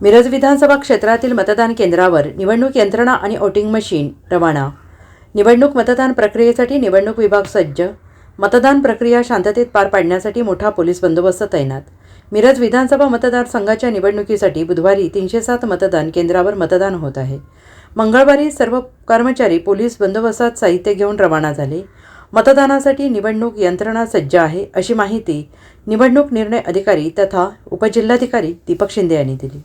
मिरज विधानसभा क्षेत्रातील मतदान केंद्रावर निवडणूक यंत्रणा आणि वोटिंग मशीन रवाना. निवडणूक मतदान प्रक्रियेसाठी निवडणूक विभाग सज्ज. मतदान प्रक्रिया शांततेत पार पाडण्यासाठी मोठा पोलीस बंदोबस्त तैनात. मिरज विधानसभा मतदारसंघाच्या निवडणुकीसाठी बुधवारी तीनशे सात मतदान केंद्रावर मतदान होत आहे. मंगळवारी सर्व कर्मचारी पोलीस बंदोबस्तात साहित्य घेऊन रवाना झाले. मतदानासाठी निवडणूक यंत्रणा सज्ज आहे अशी माहिती निवडणूक निर्णय अधिकारी तथा उपजिल्हाधिकारी दीपक शिंदे यांनी दिली.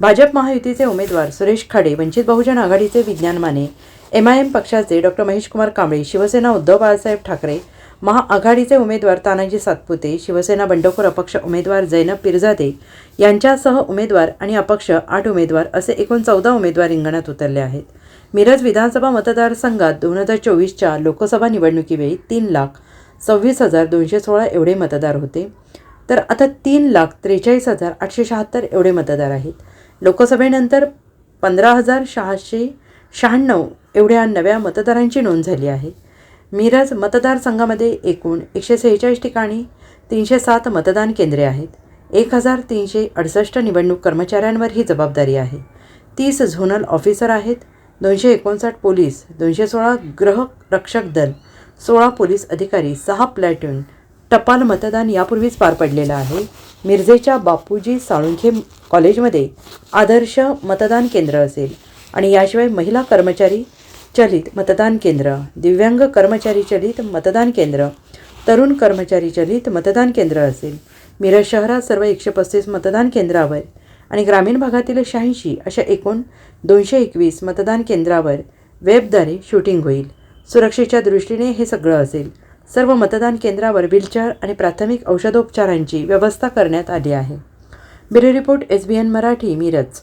भाजप महायुतीचे उमेदवार सुरेश खाडे वंचित बहुजन आघाडीचे Vigyan Mane M I M पक्षाचे डॉक्टर महेशकुमार कांबळे शिवसेना उद्धव बाळासाहेब ठाकरे महाआघाडीचे उमेदवार तानाजी सातपुते शिवसेना बंडखोर अपक्ष उमेदवार जैनब पिरजादे यांच्यासह उमेदवार आणि अपक्ष आठ उमेदवार असे एकूण चौदा उमेदवार रिंगणात उतरले आहेत. मिरज विधानसभा मतदारसंघात दोन हजार चोवीसच्या लोकसभा निवडणुकीवेळी तीन लाख सव्वीस हजार दोनशे सोळा एवढे मतदार होते. तर आता तीन लाख त्रेचाळीस हजार आठशे शहात्तर एवढे मतदार आहेत. लोकसभेनंतर पंधरा हजार सहाशे शहाण्णव एवढ्या नव्या मतदारांची नोंद झाली आहे. मिरज मतदारसंघामध्ये एकूण एकशे सेहेचाळीस ठिकाणी तीनशे सात मतदान केंद्रे आहेत. एक हजार तीनशे अडुसष्ट निवडणूक कर्मचाऱ्यांवर ही जबाबदारी आहे. तीस झोनल ऑफिसर आहेत. दोनशे एकोणसाठ पोलीस दोनशे सोळा गृह रक्षक दल सोळा पोलीस अधिकारी सहा प्लॅटून टपाल मतदान यापूर्वीच पार पडलेलं आहे. मिरजेच्या बापूजी साळुंखे कॉलेजमध्ये आदर्श मतदान केंद्र असेल आणि याशिवाय महिला कर्मचारी चलित मतदान केंद्र दिव्यांग कर्मचारी चलित मतदान केंद्र तरुण कर्मचारी चलित मतदान केंद्र असेल. मिरज शहरात सर्व एकशे पस्तीस मतदान केंद्रावर आणि ग्रामीण भागातील शहाऐंशी अशा एकूण दोनशे एकवीस मतदान केंद्रावर वेबद्वारे शूटिंग होईल. सुरक्षेच्या दृष्टीने हे सगळं असेल. सर्व मतदान केंद्रावर व्हीलचेअर आणि प्राथमिक औषधोपचारांची व्यवस्था करण्यात आली आहे. Bureau report S B N Marathi Miraj.